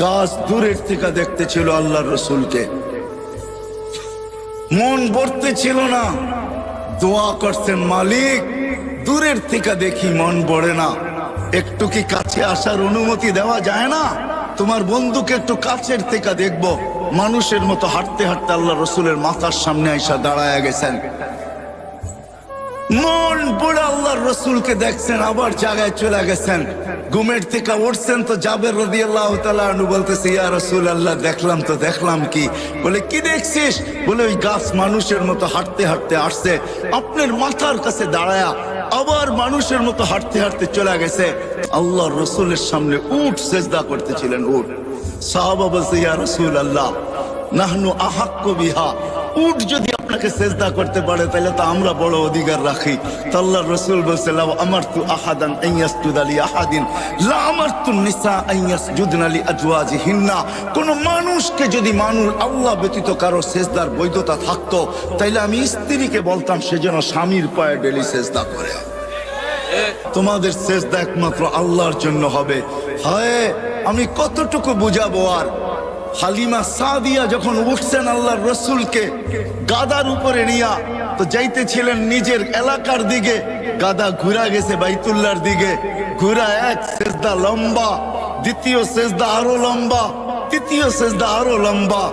গাছ দূরের থেকে দেখতে ছিল আল্লাহ রসুলকে। মন ভরতে ছিল না। দোয়া করছেন, মালিক, দূরের থেকে দেখি মন পড়ে না। একটু কি কাছে আসার অনুমতি দেওয়া যায় না? তোমার বন্ধুকে একটু কাছের থেকে দেখব। মানুষের মতো হাঁটতে হাঁটতে আল্লাহ রসুলের মাথার সামনে আইসা দাঁড়ায় গেছেন। মন পড়ে আল্লাহর রসুলকে দেখছেন, আবার জায়গায় চলে গেছেন। ঘুমের থেকে উঠছেন তো জাবের রদি আল্লাহ তালু বলতেছে, ইয়া রসুল আল্লাহ দেখলাম তো, দেখলাম কি? বলে, কি দেখছিস? বলে, ওই গাছ মানুষের মতো হাঁটতে হাঁটতে আসছে। আপনার মাথার কাছে দাঁড়ায়া আবার মানুষের মতো হাঁটতে হাঁটতে চলে গেছে। আল্লাহ রসুলের সামনে উঠ সেজদা করতেছিলেন উঠ সাহাবা বলছে, ইয়া রসুল আল্লাহ নাহনু আহাক্য বিহা। উঠ যদি আপনাকে সেজদা করতে পারে তাহলে তো আমরা বড় অধিকার রাখি। তো আল্লাহ রসুল বলছে লাও আমার তু আহাদান আইয়াসজুদ আলী আহাদিন। আমার তু নিসা আইয়াসজুদন আলী আজওয়াজি হিন্না কোন মানুষকে যদি মানুষ আল্লাহ ব্যতীত কারও সেজদার বৈধতা থাকতো, তাইলে আমি স্ত্রীকে বলতাম, সে যেন স্বামীর পায়ে ডেলি সেজদা করে। তোমাদের সেজদা একমাত্র আল্লাহর জন্য হবে। হয়, আমি কতটুকু বুঝাবো আর? হালিমা সাদিয়া যখন উঠছেন আল্লাহর রসুলকে গাদার উপরে নিয়া, তো যাইতেছিলেন নিজের এলাকার দিকে। গাদা ঘুরা গেছে বাইতুল্লার দিকে। ঘুরা এক সেজদা লম্বা, দ্বিতীয় সেজদা আরও লম্বা, তৃতীয় সেজদা আরও লম্বা।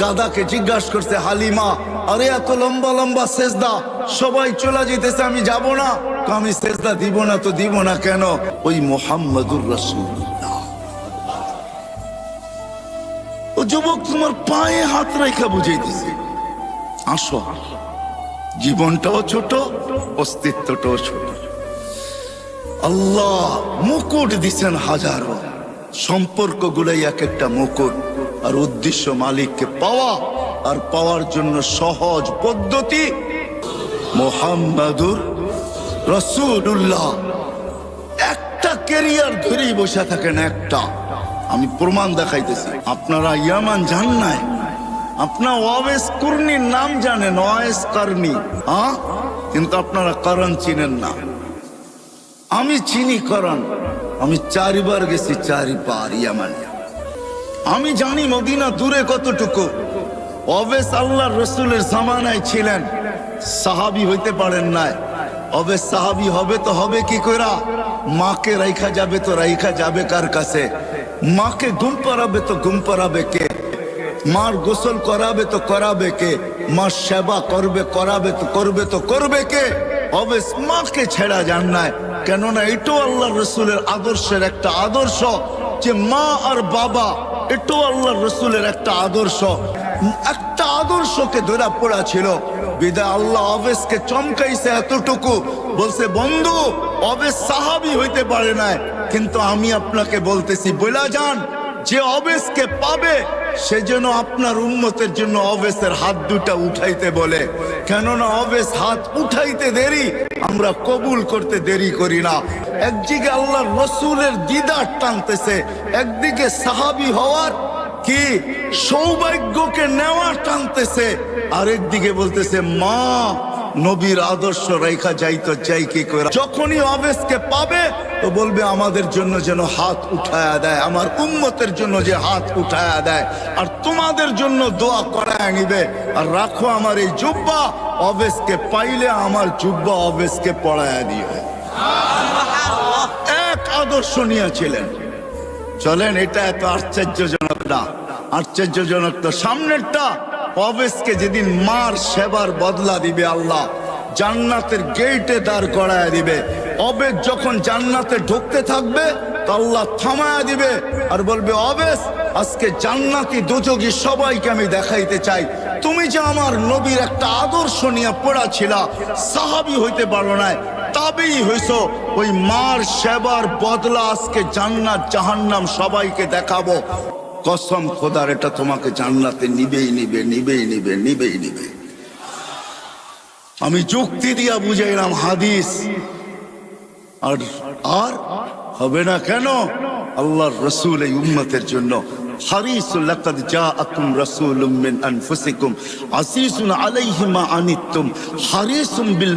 গাদাকে জিজ্ঞাসা করছে, হালিমা, আরে এত লম্বা লম্বা সেজদা, সবাই চলে যেতেছে, আমি যাব না। আমি সেজদা দিব না, তো দিব না কেন? ওই মোহাম্মদুর রসুল্লাহ যুবক, তোমার পায়ে হাত রেখা বুঝাইতেছে। আসো, জীবনটাও ছোট, অস্তিত্বটাও ছোট। আল্লাহ মুকুট দিছেন হাজারো। সম্পর্ক গুলাই এক একটা মুকুট আর উদ্দেশ্য মালিককে পাওয়া আর পাওয়ার জন্য সহজ পদ্ধতি মোহাম্মদুর রসুল্লাহ একটা ক্যারিয়ার ধরেই বসে থাকেন একটা। আমি প্রমাণ দেখাইতেছি। আপনারা ইয়ামান জান নাই আপনার ওয়াবেস কুর্নির নাম জানেন ওয়াইস কারনি। হ্যাঁ কিন্তু আপনারা করণ চিনেন না। আমি চিনি করণ। আমি চারিবার গেছি চারিবার ইয়ামান। আমি জানি মদিনা দূরে কতটুকু। অবেস আল্লাহ রসুলের জামানায় ছিলেন। সাহাবি হইতে পারেন নাই। অবে সাহাবি হবে তো হবে কি করা মাকে রাইখা যাবে তো রাইখা যাবে কার কাছে? মাকে ঘুম পাড়াবে তো ঘুম পাড়াবে কে? মার গোসল করাবে তো করাবে কে? মার সেবা করবে, করাবে তো করবে তো করবে কে? হবে মাকে ছেড়া যান নাই। কেননা এটাও আল্লাহ রসুলের আদর্শের একটা আদর্শ যে মা আর বাবা, এটাও আল্লাহ রসুলের একটা আদর্শ। একটা আদর্শকে ধরা পড়া ছিল। বিদায় আল্লাহ অবেশকে চমকাইছে এতটুকু। বলছে, বন্ধু, অবেশ সাহাবি হইতে পারে না কিন্তু আমি আপনাকে বলতেছি বলা যান, যে অবেশকে পাবে সেজন্য আপনার উন্মতের জন্য অবেশের হাত দুটা উঠাইতে বলে। কেননা অবেশ হাত উঠাইতে দেরি, আমরা কবুল করতে দেরি করি না। একদিকে আল্লাহ রসুলের দিদার টানতেছে, একদিকে সাহাবি হওয়ার কি সৌভাগ্যকে নেওয়ার টানতেছে, আরেকদিকে বলতেছে, মা, নবীর আদর্শ রেখা যাইতো যাই কি করে। যখনই অবেশকে পাবে, তো বলবে, আমাদের জন্য যেন হাত উঠায়া দেয়, আমার উম্মতের জন্য যে হাত উঠায়া দেয়, আর তোমাদের জন্য দোয়া করায় নিবে। আর রাখো আমার এই জুব্বা অবেশকে পাইলে আমার জুব্বা অবেশকে পড়ায়া দিও। এক আদর্শ নিয়েছিলেন। চলেন, এটা এত আশ্চর্যজনক আশ্চর্যজনক তো সামনেরটা যেদিন মার সেবার বদলা দিবে আল্লাহ, জান্নাতের দাঁড় করায় দিবে। যখন জান্নাতে ঢুকতে থাকবে আল্লাহ থামায়া দিবে আর বলবে আজকে জান্নাতি দুযোগী সবাইকে আমি দেখাইতে চাই। তুমি যে আমার নবীর একটা আদর্শ নিয়ে পড়া ছিল সাহাবি হইতে পারো না তবেই হইছ। ওই মার সেবার বদলা আজকে জান্নাত জাহান্নাম সবাইকে দেখাবো। কসম খোদার, এটা তোমাকে জান্নাতে নিবেই নিবে নিবেই নিবে নিবেই নিবে। আমি যুক্তি দিয়া বুঝাইলাম হাদিস। আর আর হবে না কেন? আল্লাহর রসুল এই উম্মতের জন্য হারিসুল আনিতুম বিল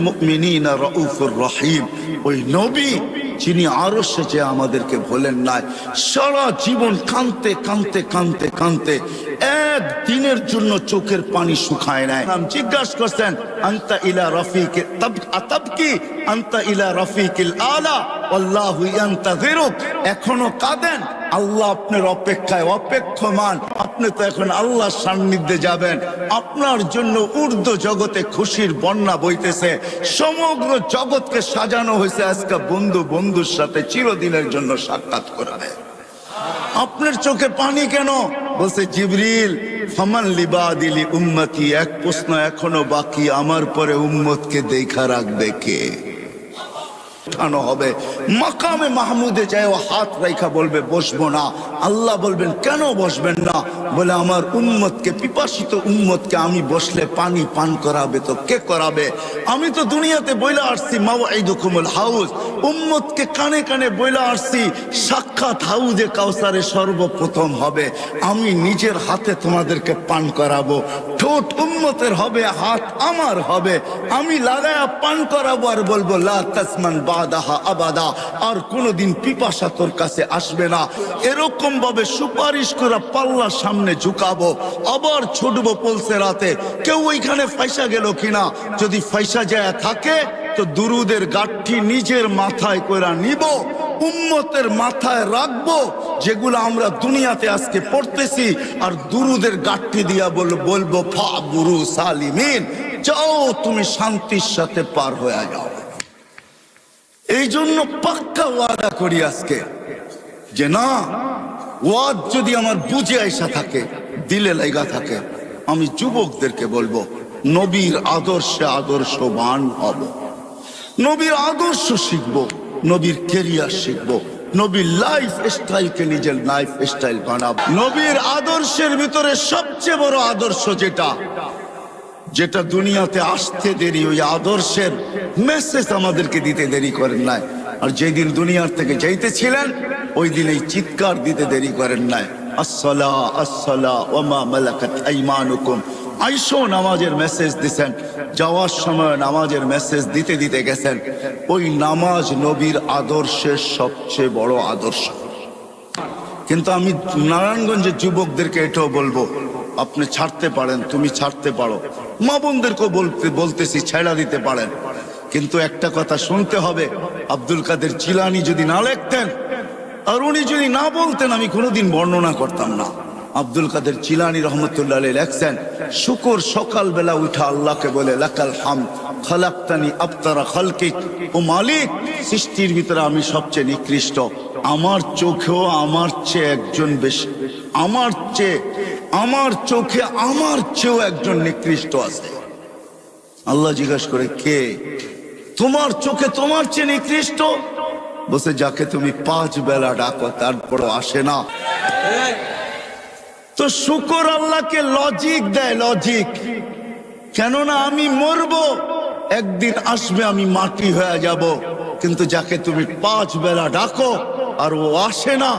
রহিম। ওই নবী যিনি আরও সেচে আমাদেরকে ভোলেন নাই। সারা জীবন কানতে কানতে কানতে কানতে এক দিনের জন্য চোখের পানি শুকায় নাই। জিজ্ঞাসা করছেন, আন্তা ইলা রফিক আতাব কি? আন্তা ইলা রফিকিল আলা? আল্লাহু এখনও কাঁদেন। আল্লাহ আপনার অপেক্ষায় অপেক্ষমান। আপনি তো এখন আল্লাহর সান্নিধ্যে যাবেন। আপনার জন্য ঊর্ধ্ব জগতে খুশির বন্যা বইতেছে। সমগ্র জগৎকে সাজানো হয়েছে আজকে বন্ধু বন্ধুর সাথে চিরদিনের জন্য সাক্ষাৎ করাবে আপনার চোখে পানি কেন? বলছে, জিবরিল, ফামান লিবা দিলি উম্মতি। এক প্রশ্ন এখনও বাকি, আমার পরে উম্মতকে দেখা রাখবে কে? উঠানো হবে। মাকামে মাহমুদে যায় ও হাত রেখা বলবে, বসবো না। আল্লাহ বলবেন, কেন বসবেন না? বলে, আমার উম্মতকে, পিপাসিত উম্মতকে আমি বসলে পানি পান করাবে তো কে করাবে? আমি তো দুনিয়াতে বইলা আসছি মাওয়াইদুকুমুল হাউস উম্মতকে কানে কানে বইলা আসছি, সাক্ষাৎ হাউজে কাউসারে সর্বপ্রথম হবে। আমি নিজের হাতে তোমাদেরকে পান করাবো। ঠোঁট উম্মতের হবে, হাত আমার হবে। আমি লাগায়া পান করাবো আর বলব, লা তাসমান বাদাহা আবাদা। আর কোনোদিন পিপাসা তোর কাছে আসবে না। এরকম ভাবে সুপারিশ করা পাল্লার সামনে ঝুকাবো। আবার ছুটবো পলসে রাতে। কেউ ওইখানে ফাইসা গেল কিনা? যদি ফাইসা যায় থাকে, তো দুরুদের গাঠি নিজের মাথায় কইরা নিব, উম্মতের মাথায় রাখব, যেগুলো আমরা দুনিয়াতে আজকে পড়তেছি, আর দুরুদের গাঠি দিয়া বল, বলব ফা বুরু সালিমিন। যাও তুমি শান্তির সাথে পার হয়ে যাও। এই জন্য পাক্কা ওয়াদা করি আজকে যে না, ওয়াদ যদি আমার বুঝে আইসা থাকে, দিলে লাইগা থাকে, আমি যুবকদেরকে বলব, নবীর আদর্শে আদর্শবান হব। নবীর আদর্শ শিখব, নবীর কেরিয়ার শিখব, নবীর লাইফ স্টাইলকে নিজের লাইফ স্টাইল বানাবো। নবীর আদর্শের ভিতরে সবচেয়ে বড় আদর্শ যেটা যেটা দুনিয়াতে আসতে দেরি, ওই আদর্শের মেসেজ আমাদেরকে দিতে দেরি করেন নাই। আর যেদিন দুনিয়ার থেকে যাইতেছিলেন, ওই দিন এই চিৎকার দিতে দেরি করেন নাই। আসসালা আসসালা, ওমা মালাকাত আইমানুকুম। আইসো, নামাজের মেসেজ দিছেন। যাওয়ার সময় নামাজের মেসেজ দিতে দিতে গেছেন। ওই নামাজ নবীর আদর্শের সবচেয়ে বড় আদর্শ। কিন্তু আমি নারায়ণগঞ্জের যুবকদেরকে এটাও বলব আপনি ছাড়তে পারেন, তুমি ছাড়তে পারো। মা বোনদেরকেও বলতে, বলতেছি, ছেড়া দিতে পারেন। কিন্তু একটা কথা শুনতে হবে, আব্দুল কাদের চিলানি যদি না লেখতেন, আর উনি যদি না বলতেন, আমি কোনোদিন বর্ণনা করতাম না। আব্দুল কাদের চিলানি রহমতুল্লাহ লেখছেন, শুকর সকালবেলা উঠা আল্লাহকে বলে, লাকাল হাম খালাক্তানি আফতারা খালকিক ও মালিক, সৃষ্টির ভিতরে আমি সবচেয়ে নিকৃষ্ট। আমার চোখেও আমার চেয়ে একজন বেশি, আমার চেয়ে আমার চোখে আমার চেয়েও একজন নিকৃষ্ট আছে। আল্লাহ জিজ্ঞাসা করে, কে? তোমার চোখে তোমার চেয়ে নিকৃষ্ট? বসে যাকে তুমি পাঁচ বেলা ডাকো, তারপরও আসে না। তো শুকর আল্লাহকে লজিক দেয় লজিক কেননা আমি মরবো, একদিন আসবে, আমি মাটি হয়ে যাব। কিন্তু যাকে তুমি পাঁচ বেলা ডাকো, আর ও আসে না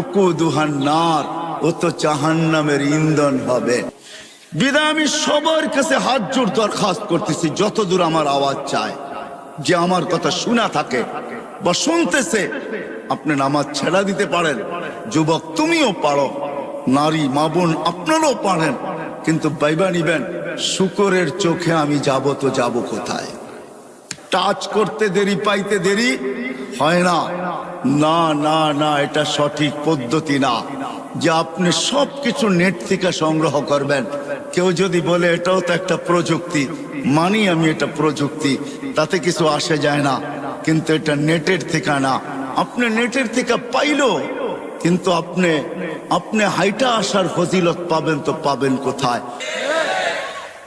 উকু দুহান নার। ও তো জাহান্নামের ইন্ধন হবে। বিদায়, আমি সবার কাছে হাত জোর দরখাস্ত করতেছি, যতদূর আমার আওয়াজ চায়। যে আমার কথা শোনা থাকে বা শুনতেছে, আপনি নামাজ ছেড়া দিতে পারেন। যুবক, তুমিও পারো। নারী, মা বোন, আপনারাও পারেন। কিন্তু বাইবা নিবেন, শুকরের চোখে আমি যাব তো যাব কোথায়? টাচ করতে দেরি, পাইতে দেরি? হয় না। না না না, এটা সঠিক পদ্ধতি না। যে আপনি সব কিছু নেট থেকে সংগ্রহ করবেন। কেউ যদি বলে, এটাও তো একটা প্রযুক্তি। মানি আমি এটা প্রযুক্তি। তাতে কিছু আসে যায় না। কিন্তু এটা নেটের থেকে না। আপনি নেটের থেকে পাইলো কিন্তু আপনি আপনি হাইটা আসার ফজিলত পাবেন তো পাবেন কোথায়?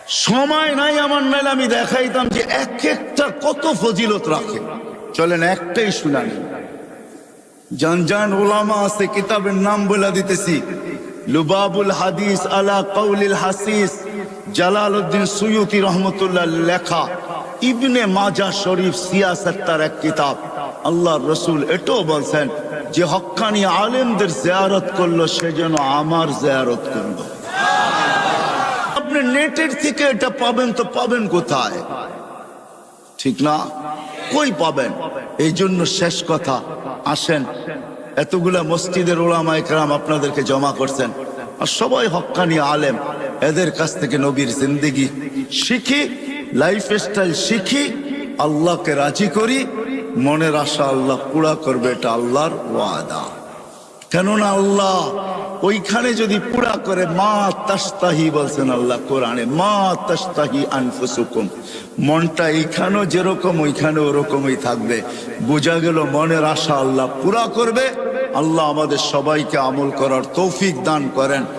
সময় নাই আমার নাইলে আমি দেখাইতাম যে এক একটা কত ফজিলত রাখে। চলেন একটাই শুনানি। জান জান ওলামা আছে, কিতাবের নাম বলে দিতেছি। লুবাবুল হাদিস আলা কৌলিল হাসিস জালাল উদ্দিন সুয়ুতি রহমতুল্লাহ লেখা, ইবনে মাজা শরীফ সিয়াসত তার এক কিতাব। আল্লাহ রসুল এটাও বলছেন যে, হক্কানি আলেমদের জিয়ারত করল, সে যেন আমার জিয়ারত করল। আপনি নেটের থেকে এটা পাবেন তো পাবেন কোথায়? ঠিক না? কই পাবেন? এই জন্য শেষ কথা, আসেন। এতগুলা মসজিদের ওলামা একরাম আপনাদেরকে জমা করছেন। আর সবাই হক্কানি আলেম, এদের কাছ থেকে নবীর জিন্দিগি শিখি লাইফ স্টাইল শিখি, আল্লাহকে রাজি করি, মনের আশা আল্লাহ পুরা করবে, এটা আল্লাহর ওয়াদা। কেননা আল্লাহ ওইখানে যদি পুরা করে, মা তাস্তাহি বলছেন আল্লাহ কোরআনে, মা তাস্তাহি আনফুসুকুম। মনটা এইখানেও যেরকম ওইখানে ওরকমই থাকবে। বোঝা গেল মনের আশা আল্লাহ পুরা করবে। আল্লাহ আমাদের সবাইকে আমল করার তৌফিক দান করেন।